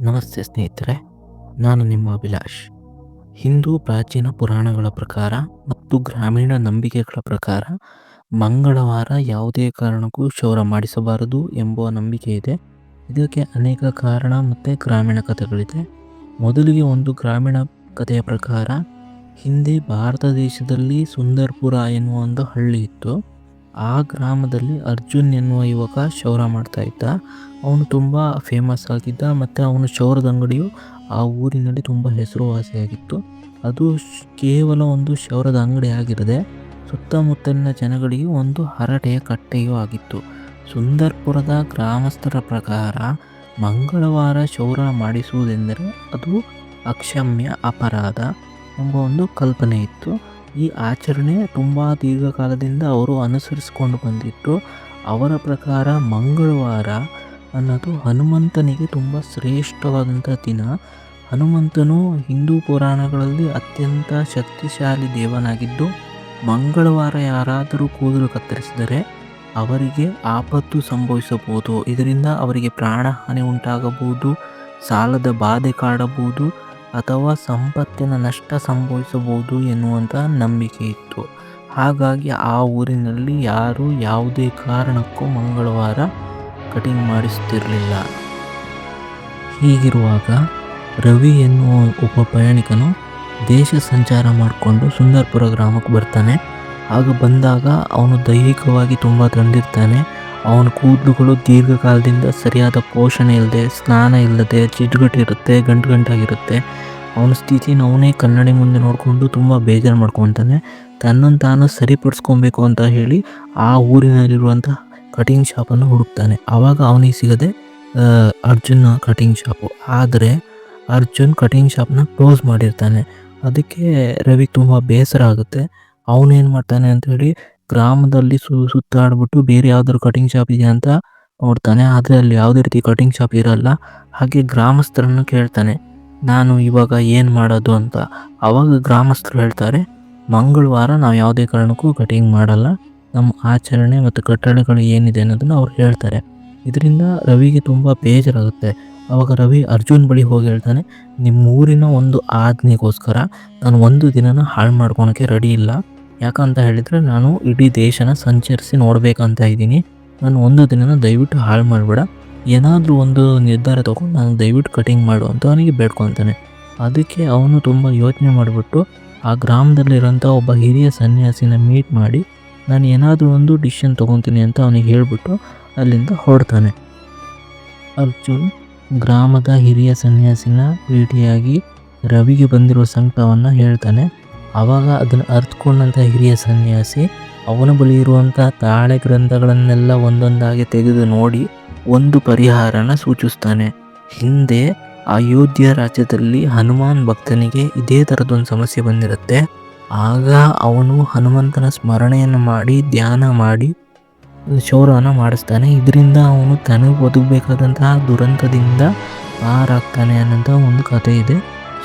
ನಮಸ್ತೆ ಸ್ನೇಹಿತರೆ, ನಾನು ನಿಮ್ಮ ಅಭಿಲಾಷ್. ಹಿಂದೂ ಪ್ರಾಚೀನ ಪುರಾಣಗಳ ಪ್ರಕಾರ ಮತ್ತು ಗ್ರಾಮೀಣ ನಂಬಿಕೆಗಳ ಪ್ರಕಾರ ಮಂಗಳವಾರ ಯಾವುದೇ ಕಾರಣಕ್ಕೂ ಕ್ಷೌರ ಮಾಡಿಸಬಾರದು ಎಂಬ ನಂಬಿಕೆ ಇದೆ. ಇದಕ್ಕೆ ಅನೇಕ ಕಾರಣ ಮತ್ತು ಗ್ರಾಮೀಣ ಕಥೆಗಳಿದೆ. ಮೊದಲಿಗೆ ಒಂದು ಗ್ರಾಮೀಣ ಕಥೆಯ ಪ್ರಕಾರ ಹಿಂದೆ ಭಾರತ ದೇಶದಲ್ಲಿ ಸುಂದರ್ಪುರ ಎನ್ನುವ ಒಂದು ಹಳ್ಳಿ ಇತ್ತು. ಆ ಗ್ರಾಮದಲ್ಲಿ ಅರ್ಜುನ್ ಎನ್ನುವ ಯುವಕ ಶೌರ ಮಾಡ್ತಾ ಇದ್ದ. ಅವನು ತುಂಬ ಫೇಮಸ್ ಆಗಿದ್ದ ಮತ್ತು ಅವನ ಶೌರದ ಅಂಗಡಿಯು ಆ ಊರಿನಲ್ಲಿ ತುಂಬ ಹೆಸರುವಾಸಿಯಾಗಿತ್ತು. ಅದು ಕೇವಲ ಒಂದು ಶೌರದ ಅಂಗಡಿ ಆಗಿರದೆ ಸುತ್ತಮುತ್ತಲಿನ ಜನಗಳಿಗೆ ಒಂದು ಹರಟೆಯ ಕಟ್ಟೆಯೂ ಆಗಿತ್ತು. ಸುಂದರ್ಪುರದ ಗ್ರಾಮಸ್ಥರ ಪ್ರಕಾರ ಮಂಗಳವಾರ ಶೌರ ಮಾಡಿಸುವುದೆಂದರೆ ಅದು ಅಕ್ಷಮ್ಯ ಅಪರಾಧ ಎಂಬ ಒಂದು ಕಲ್ಪನೆ ಇತ್ತು. ಈ ಆಚರಣೆ ತುಂಬ ದೀರ್ಘಕಾಲದಿಂದ ಅವರು ಅನುಸರಿಸಿಕೊಂಡು ಬಂದಿತ್ತು. ಅವರ ಪ್ರಕಾರ ಮಂಗಳವಾರ ಅನ್ನೋದು ಹನುಮಂತನಿಗೆ ತುಂಬ ಶ್ರೇಷ್ಠವಾದಂಥ ದಿನ. ಹನುಮಂತನು ಹಿಂದೂ ಪುರಾಣಗಳಲ್ಲಿ ಅತ್ಯಂತ ಶಕ್ತಿಶಾಲಿ ದೇವನಾಗಿದ್ದು, ಮಂಗಳವಾರ ಯಾರಾದರೂ ಕೂದಲು ಕತ್ತರಿಸಿದರೆ ಅವರಿಗೆ ಆಪತ್ತು ಸಂಭವಿಸಬಹುದು. ಇದರಿಂದ ಅವರಿಗೆ ಪ್ರಾಣಹಾನಿ ಉಂಟಾಗಬಹುದು, ಸಾಲದ ಬಾಧೆ ಕಾಡಬಹುದು ಅಥವಾ ಸಂಪತ್ತಿನ ನಷ್ಟ ಸಂಭವಿಸಬಹುದು ಎನ್ನುವಂಥ ನಂಬಿಕೆ ಇತ್ತು. ಹಾಗಾಗಿ ಆ ಊರಿನಲ್ಲಿ ಯಾರು ಯಾವುದೇ ಕಾರಣಕ್ಕೂ ಮಂಗಳವಾರ ಕಟಿಂಗ್ ಮಾಡಿಸುತ್ತಿರಲಿಲ್ಲ ಹೀಗಿರುವಾಗ ರವಿ ಎನ್ನುವ ಒಬ್ಬ ಪ್ರಯಾಣಿಕನು ದೇಶ ಸಂಚಾರ ಮಾಡಿಕೊಂಡು ಸುಂದರ್ಪುರ ಗ್ರಾಮಕ್ಕೆ ಬರ್ತಾನೆ. ಆಗ ಬಂದಾಗ ಅವನು ದೈಹಿಕವಾಗಿ ತುಂಬ ತಂದಿರ್ತಾನೆ. ಅವನ ಕೂದಲುಗಳು ದೀರ್ಘಕಾಲದಿಂದ ಸರಿಯಾದ ಪೋಷಣೆ ಇಲ್ಲದೆ, ಸ್ನಾನ ಇಲ್ಲದೆ, ಜಿಡ್ಗಟ್ಟಿರುತ್ತೆ ಗಂಟು ಗಂಟಾಗಿರುತ್ತೆ ಅವನ ಸ್ಥಿತಿನ ಅವನೇ ಕನ್ನಡಿ ಮುಂದೆ ನೋಡಿಕೊಂಡು ತುಂಬ ಬೇಜಾರು ಮಾಡ್ಕೊತಾನೆ. ತನ್ನನ್ನು ತಾನು ಸರಿಪಡಿಸ್ಕೊಬೇಕು ಅಂತ ಹೇಳಿ ಆ ಊರಿನಲ್ಲಿರುವಂಥ ಕಟಿಂಗ್ ಶಾಪನ್ನು ಹುಡುಕ್ತಾನೆ. ಆವಾಗ ಅವನಿಗೆ ಸಿಗದೆ ಅರ್ಜುನ ಕಟಿಂಗ್ ಶಾಪು. ಆದರೆ ಅರ್ಜುನ್ ಕಟಿಂಗ್ ಶಾಪ್ನ ಕ್ಲೋಸ್ ಮಾಡಿರ್ತಾನೆ. ಅದಕ್ಕೆ ರವಿ ತುಂಬ ಬೇಸರ ಆಗುತ್ತೆ. ಅವನೇನು ಮಾಡ್ತಾನೆ ಅಂತ ಹೇಳಿ ಗ್ರಾಮದಲ್ಲಿ ಸು, ಸುತ್ತಾಡ್ಬಿಟ್ಟು ಬೇರೆ ಯಾವ್ದಾದ್ರು ಕಟಿಂಗ್ ಶಾಪ್ ಇದೆಯಾ ಅಂತ ನೋಡ್ತಾನೆ. ಆದರೆ ಅಲ್ಲಿ ಯಾವುದೇ ರೀತಿ ಕಟಿಂಗ್ ಶಾಪ್ ಇರಲ್ಲ. ಹಾಗೆ ಗ್ರಾಮಸ್ಥರನ್ನು ಕೇಳ್ತಾನೆ. ನಾನು ಇವಾಗ ಏನು ಮಾಡೋದು ಅಂತ. ಅವಾಗ ಗ್ರಾಮಸ್ಥರು ಹೇಳ್ತಾರೆ, ಮಂಗಳವಾರ ನಾವು ಯಾವುದೇ ಕಾರಣಕ್ಕೂ ಕಟಿಂಗ್ ಮಾಡಲ್ಲ. ನಮ್ಮ ಆಚರಣೆ ಮತ್ತು ಕಟ್ಟಳೆಗಳು ಏನಿದೆ ಅನ್ನೋದನ್ನು ಅವ್ರು ಹೇಳ್ತಾರೆ. ಇದರಿಂದ ರವಿಗೆ ತುಂಬ ಬೇಜಾರಾಗುತ್ತೆ. ಅವಾಗ ರವಿ ಅರ್ಜುನ್ ಬಳಿ ಹೋಗಿ ಹೇಳ್ತಾನೆ ನಿಮ್ಮ ಊರಿನ ಒಂದು ಆಜ್ಞೆಗೋಸ್ಕರ ನಾನು ಒಂದು ದಿನನ ಹಾಳು ಮಾಡ್ಕೊಳಕ್ಕೆ ರೆಡಿ ಇಲ್ಲ. ಯಾಕಂತ ಹೇಳಿದರೆ ನಾನು ಇಡೀ ದೇಶನ ಸಂಚರಿಸಿ ನೋಡಬೇಕಂತ ಇದ್ದೀನಿ. ನಾನು ಒಂದು ದಿನನ ದಯವಿಟ್ಟು ಹಾಳು ಮಾಡಬೇಡ. ಏನಾದರೂ ಒಂದು ನಿರ್ಧಾರ ತೊಗೊಂಡು ನಾನು ದಯವಿಟ್ಟು ಕಟಿಂಗ್ ಮಾಡು ಅಂತ ಅವನಿಗೆ ಬೇಡ್ಕೊತಾನೆ ಅದಕ್ಕೆ ಅವನು ತುಂಬ ಯೋಚನೆ ಮಾಡಿಬಿಟ್ಟು ಆ ಗ್ರಾಮದಲ್ಲಿರೋಂಥ ಒಬ್ಬ ಹಿರಿಯ ಸನ್ಯಾಸಿನ ಮೀಟ್ ಮಾಡಿ ನಾನು ಏನಾದರೂ ಒಂದು ಡಿಸಿಷನ್ ತೊಗೊತೀನಿ ಅಂತ ಅವನಿಗೆ ಹೇಳಿಬಿಟ್ಟು ಅಲ್ಲಿಂದ ಹೊರಡ್ತಾನೆ. ಅರ್ಜುನ್ ಗ್ರಾಮದ ಹಿರಿಯ ಸನ್ಯಾಸಿನ ಭೇಟಿಯಾಗಿ ರವಿಗೆ ಬಂದಿರುವ ಸಂಕಟವನ್ನು ಹೇಳ್ತಾನೆ. ಆವಾಗ ಅದನ್ನು ಅರ್ಥಕೊಂಡಂಥ ಹಿರಿಯ ಸನ್ಯಾಸಿ ಅವನ ಬಳಿ ಇರುವಂಥ ತಾಳೆ ಗ್ರಂಥಗಳನ್ನೆಲ್ಲ ಒಂದೊಂದಾಗಿ ತೆಗೆದು ನೋಡಿ ಒಂದು ಪರಿಹಾರನ ಸೂಚಿಸ್ತಾನೆ. ಹಿಂದೆ ಅಯೋಧ್ಯ ರಾಜ್ಯದಲ್ಲಿ ಹನುಮಾನ್ ಭಕ್ತನಿಗೆ ಇದೇ ಥರದೊಂದು ಸಮಸ್ಯೆ ಬಂದಿರುತ್ತೆ. ಆಗ ಅವನು ಹನುಮಂತನ ಸ್ಮರಣೆಯನ್ನು ಮಾಡಿ, ಧ್ಯಾನ ಮಾಡಿ ಶೌರ್ಯನ ಮಾಡಿಸ್ತಾನೆ. ಇದರಿಂದ ಅವನು ತನಗೆ ಬದುಕಬೇಕಾದಂತಹ ದುರಂತದಿಂದ ಪಾರಾಗ್ತಾನೆ ಅನ್ನೋಂಥ ಒಂದು ಕಥೆ ಇದೆ.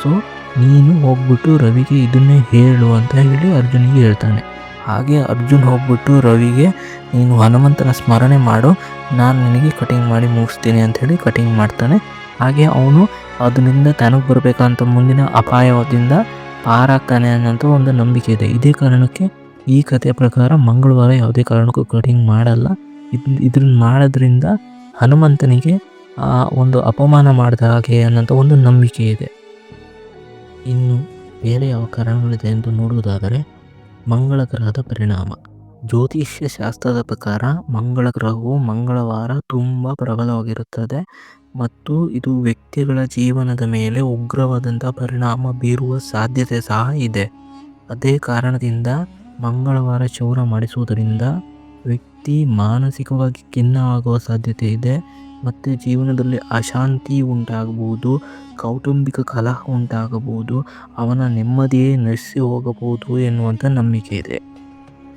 ಸೊ ನೀನು ಹೋಗ್ಬಿಟ್ಟು ರವಿಗೆ ಇದನ್ನೇ ಹೇಳು ಅಂತ ಹೇಳಿ ಅರ್ಜುನಿಗೆ ಹೇಳ್ತಾನೆ. ಹಾಗೆ ಅರ್ಜುನ್ ಹೋಗ್ಬಿಟ್ಟು ರವಿಗೆ, ನೀನು ಹನುಮಂತನ ಸ್ಮರಣೆ ಮಾಡು, ನಾನು ನಿನಗೆ ಕಟಿಂಗ್ ಮಾಡಿ ಮುಗಿಸ್ತೀನಿ ಅಂತ ಹೇಳಿ ಕಟಿಂಗ್ ಮಾಡ್ತಾನೆ. ಹಾಗೆ ಅವನು ಅದರಿಂದ ತನಗೆ ಬರಬೇಕಂತ ಮುಂದಿನ ಅಪಾಯದಿಂದ ಪಾರಾಗ್ತಾನೆ ಅನ್ನೋಂಥ ಒಂದು ನಂಬಿಕೆ ಇದೆ. ಇದೇ ಕಾರಣಕ್ಕೆ ಈ ಕಥೆಯ ಪ್ರಕಾರ ಮಂಗಳವಾರ ಯಾವುದೇ ಕಾರಣಕ್ಕೂ ಕಟಿಂಗ್ ಮಾಡಲ್ಲ. ಇದ್ ಇದನ್ನ ಮಾಡೋದ್ರಿಂದ ಹನುಮಂತನಿಗೆ ಒಂದು ಅಪಮಾನ ಮಾಡಿದ ಹಾಗೆ ಅನ್ನೋಂಥ ಒಂದು ನಂಬಿಕೆ ಇದೆ. ಇನ್ನು ಬೇರೆ ಯಾವ ಕಾರಣಗಳಿದೆ ಎಂದು ನೋಡುವುದಾದರೆ ಮಂಗಳ ಗ್ರಹದ ಪರಿಣಾಮ. ಜ್ಯೋತಿಷ್ಯ ಶಾಸ್ತ್ರದ ಪ್ರಕಾರ ಮಂಗಳ ಗ್ರಹವು ಮಂಗಳವಾರ ತುಂಬ ಪ್ರಬಲವಾಗಿರುತ್ತದೆ ಮತ್ತು ಇದು ವ್ಯಕ್ತಿಗಳ ಜೀವನದ ಮೇಲೆ ಉಗ್ರವಾದಂಥ ಪರಿಣಾಮ ಬೀರುವ ಸಾಧ್ಯತೆ ಸಹ ಇದೆ. ಅದೇ ಕಾರಣದಿಂದ ಮಂಗಳವಾರ ಚೌರ ಮಾಡಿಸುವುದರಿಂದ ವ್ಯಕ್ತಿ ಮಾನಸಿಕವಾಗಿ ಖಿನ್ನವಾಗುವ ಸಾಧ್ಯತೆ ಇದೆ. ಮತ್ತು ಜೀವನದಲ್ಲಿ ಅಶಾಂತಿ ಉಂಟಾಗಬಹುದು, ಕೌಟುಂಬಿಕ ಕಲಹ ಉಂಟಾಗಬಹುದು, ಅವನ ನೆಮ್ಮದಿಯೇ ನಶಿಸಿ ಹೋಗಬಹುದು ಎನ್ನುವಂಥ ನಂಬಿಕೆ ಇದೆ.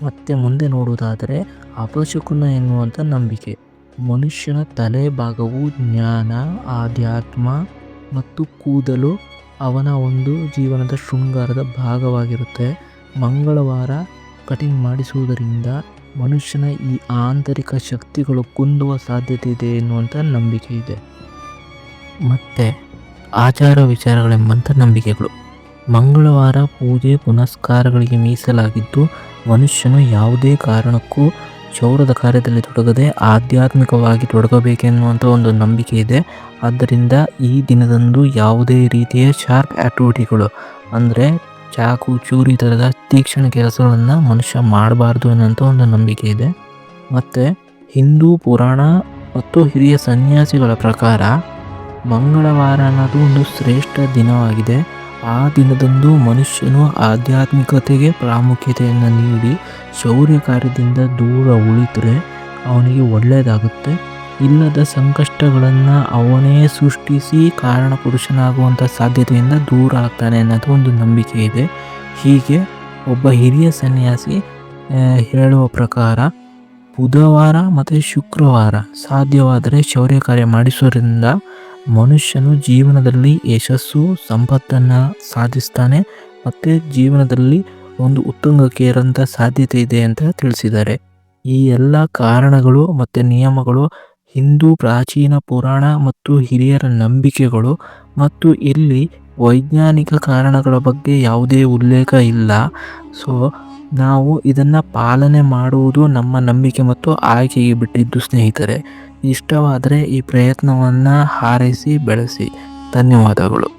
ಮತ್ತು ಮುಂದೆ ನೋಡುವುದಾದರೆ ಅಪಶಕುನ ಎನ್ನುವಂಥ ನಂಬಿಕೆ. ಮನುಷ್ಯನ ತಲೆ ಭಾಗವು ಜ್ಞಾನ, ಆಧ್ಯಾತ್ಮ ಮತ್ತು ಕೂದಲು ಅವನ ಒಂದು ಜೀವನದ ಶೃಂಗಾರದ ಭಾಗವಾಗಿರುತ್ತೆ. ಮಂಗಳವಾರ ಕಟಿಂಗ್ ಮಾಡಿಸುವುದರಿಂದ ಮನುಷ್ಯನ ಈ ಆಂತರಿಕ ಶಕ್ತಿಗಳು ಕುಂದುವ ಸಾಧ್ಯತೆ ಇದೆ ಎನ್ನುವಂಥ ನಂಬಿಕೆ ಇದೆ. ಮತ್ತು ಆಚಾರ ವಿಚಾರಗಳೆಂಬಂಥ ನಂಬಿಕೆಗಳು. ಮಂಗಳವಾರ ಪೂಜೆ ಪುನಸ್ಕಾರಗಳಿಗೆ ಮೀಸಲಾಗಿದ್ದು, ಮನುಷ್ಯನು ಯಾವುದೇ ಕಾರಣಕ್ಕೂ ಚೌರದ ಕಾರ್ಯದಲ್ಲಿ ತೊಡಗದೆ ಆಧ್ಯಾತ್ಮಿಕವಾಗಿ ತೊಡಗಬೇಕೆನ್ನುವಂಥ ಒಂದು ನಂಬಿಕೆ ಇದೆ. ಆದ್ದರಿಂದ ಈ ದಿನದಂದು ಯಾವುದೇ ರೀತಿಯ ಶಾರ್ಪ್ ಆ್ಯಕ್ಟಿವಿಟಿಗಳು ಅಂದರೆ ಚಾಕು, ಚೂರಿ ಥರದ ತೀಕ್ಷ್ಣ ಕೆಲಸಗಳನ್ನು ಮನುಷ್ಯ ಮಾಡಬಾರ್ದು ಅನ್ನೋಂಥ ಒಂದು ನಂಬಿಕೆ ಇದೆ. ಮತ್ತು ಹಿಂದೂ ಪುರಾಣ ಮತ್ತು ಹಿರಿಯ ಸನ್ಯಾಸಿಗಳ ಪ್ರಕಾರ ಮಂಗಳವಾರ ಅನ್ನೋದು ಒಂದು ಶ್ರೇಷ್ಠ ದಿನವಾಗಿದೆ. ಆ ದಿನದಂದು ಮನುಷ್ಯನು ಆಧ್ಯಾತ್ಮಿಕತೆಗೆ ಪ್ರಾಮುಖ್ಯತೆಯನ್ನು ನೀಡಿ ಶೌರ್ಯ ಕಾರ್ಯದಿಂದ ದೂರ ಉಳಿತರೆ ಅವನಿಗೆ ಒಳ್ಳೆಯದಾಗುತ್ತೆ. ಇಲ್ಲದ ಸಂಕಷ್ಟಗಳನ್ನು ಅವನೇ ಸೃಷ್ಟಿಸಿ ಕಾರಣ ಪುರುಷನಾಗುವಂಥ ಸಾಧ್ಯತೆಯಿಂದ ದೂರ ಆಗ್ತಾನೆ ಅನ್ನೋದು ಒಂದು ನಂಬಿಕೆ ಇದೆ. ಹೀಗೆ ಒಬ್ಬ ಹಿರಿಯ ಸನ್ಯಾಸಿ ಹೇಳುವ ಪ್ರಕಾರ ಬುಧವಾರ ಮತ್ತು ಶುಕ್ರವಾರ ಸಾಧ್ಯವಾದರೆ ಶೌರ್ಯ ಕಾರ್ಯ ಮಾಡಿಸೋದ್ರಿಂದ ಮನುಷ್ಯನು ಜೀವನದಲ್ಲಿ ಯಶಸ್ಸು, ಸಂಪತ್ತನ್ನು ಸಾಧಿಸ್ತಾನೆ ಮತ್ತು ಜೀವನದಲ್ಲಿ ಒಂದು ಉತ್ತುಂಗಕ್ಕೆ ಏರಂಥ ಸಾಧ್ಯತೆ ಇದೆ ಅಂತ ತಿಳಿಸಿದ್ದಾರೆ. ಈ ಎಲ್ಲ ಕಾರಣಗಳು ಮತ್ತು ನಿಯಮಗಳು ಹಿಂದೂ ಪ್ರಾಚೀನ ಪುರಾಣ ಮತ್ತು ಹಿರಿಯರ ನಂಬಿಕೆಗಳು ಮತ್ತು ಇಲ್ಲಿ ವೈಜ್ಞಾನಿಕ ಕಾರಣಗಳ ಬಗ್ಗೆ ಯಾವುದೇ ಉಲ್ಲೇಖ ಇಲ್ಲ. ಸೊ ನಾವು ಇದನ್ನು ಪಾಲನೆ ಮಾಡುವುದು ನಮ್ಮ ನಂಬಿಕೆ ಮತ್ತು ಆಯ್ಕೆಗೆ ಬಿಟ್ಟಿದ್ದು ಸ್ನೇಹಿತರೆ. ಇಷ್ಟವಾದರೆ ಈ ಪ್ರಯತ್ನವನ್ನು ಹಾರೈಸಿ, ಬೆಳೆಸಿ. ಧನ್ಯವಾದಗಳು.